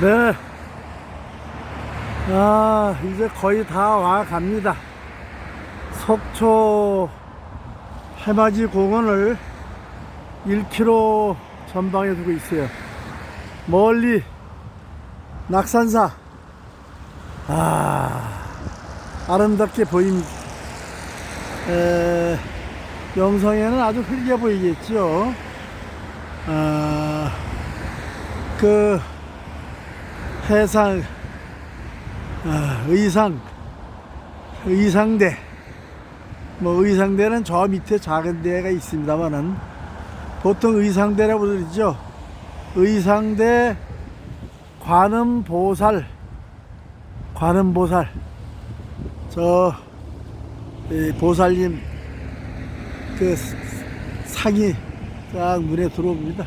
네. 아, 이제 거의 다 와 갑니다. 속초 해맞이 공원을 1km 전방에 두고 있어요. 멀리 낙산사. 아, 아름답게 보입니다. 에, 영상에는 아주 흐리게 보이겠죠. 아, 그 해상 아, 의상 의상대. 뭐 의상대는 저 밑에 작은 데가 있습니다만은 보통 의상대라고 부르죠. 의상대 관음보살 관음보살. 저이 보살님 그 상이 딱 눈에 들어옵니다.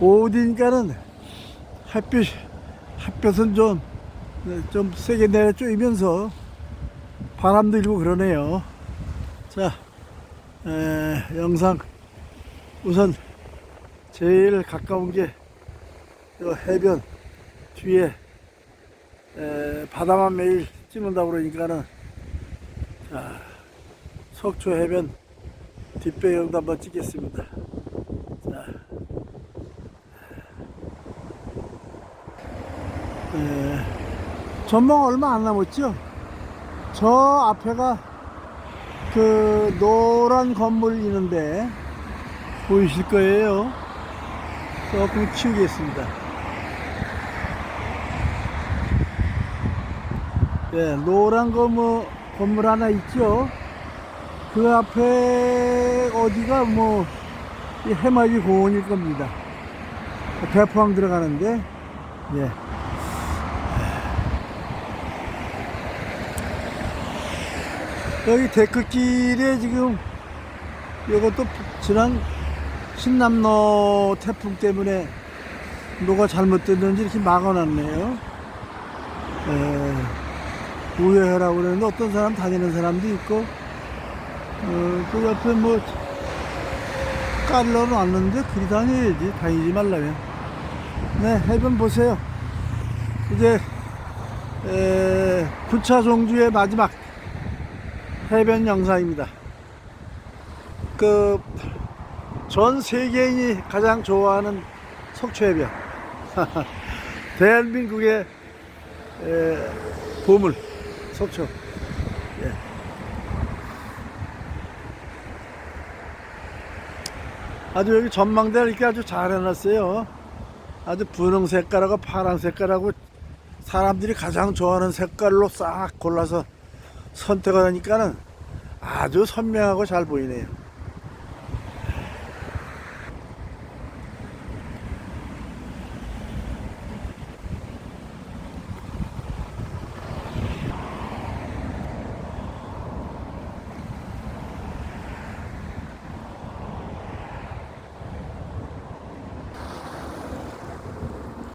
오디니까는 햇빛 햇볕은 좀, 네, 좀 세게 내려 쪼이면서 바람도 일고 그러네요. 자, 에, 영상 우선 제일 가까운 게요 해변 뒤에 에, 바다만 매일 찍는다 그러니까는 자, 속초 해변 뒷배경도 한번 찍겠습니다. 예, 전망 얼마 안 남았죠? 저 앞에가 그 노란 건물 있는데 보이실 거예요. 조금 키우겠습니다. 예, 노란 건물, 건물 하나 있죠? 그 앞에 어디가 뭐, 이 해맞이 공원일 겁니다. 대포항 들어가는데, 예. 여기 데크길에 지금 이것도 지난 신남로 태풍 때문에 뭐가 잘못됐는지 이렇게 막아놨네요. 에, 우회하라고 그러는데 어떤 사람 다니는 사람도 있고 어, 그 옆에 뭐 깔러 놨는데 그리 다녀야지. 다니지 말라면. 네 해변 보세요. 이제 에, 9차 종주의 마지막 해변 영상입니다. 그 전 세계인이 가장 좋아하는 속초 해변. 대한민국의 에, 보물 속초. 예. 아주 여기 전망대를 이렇게 아주 잘 해놨어요. 아주 분홍 색깔하고 파란 색깔하고 사람들이 가장 좋아하는 색깔로 싹 골라서 선택을 하니까는 아주 선명하고 잘 보이네요.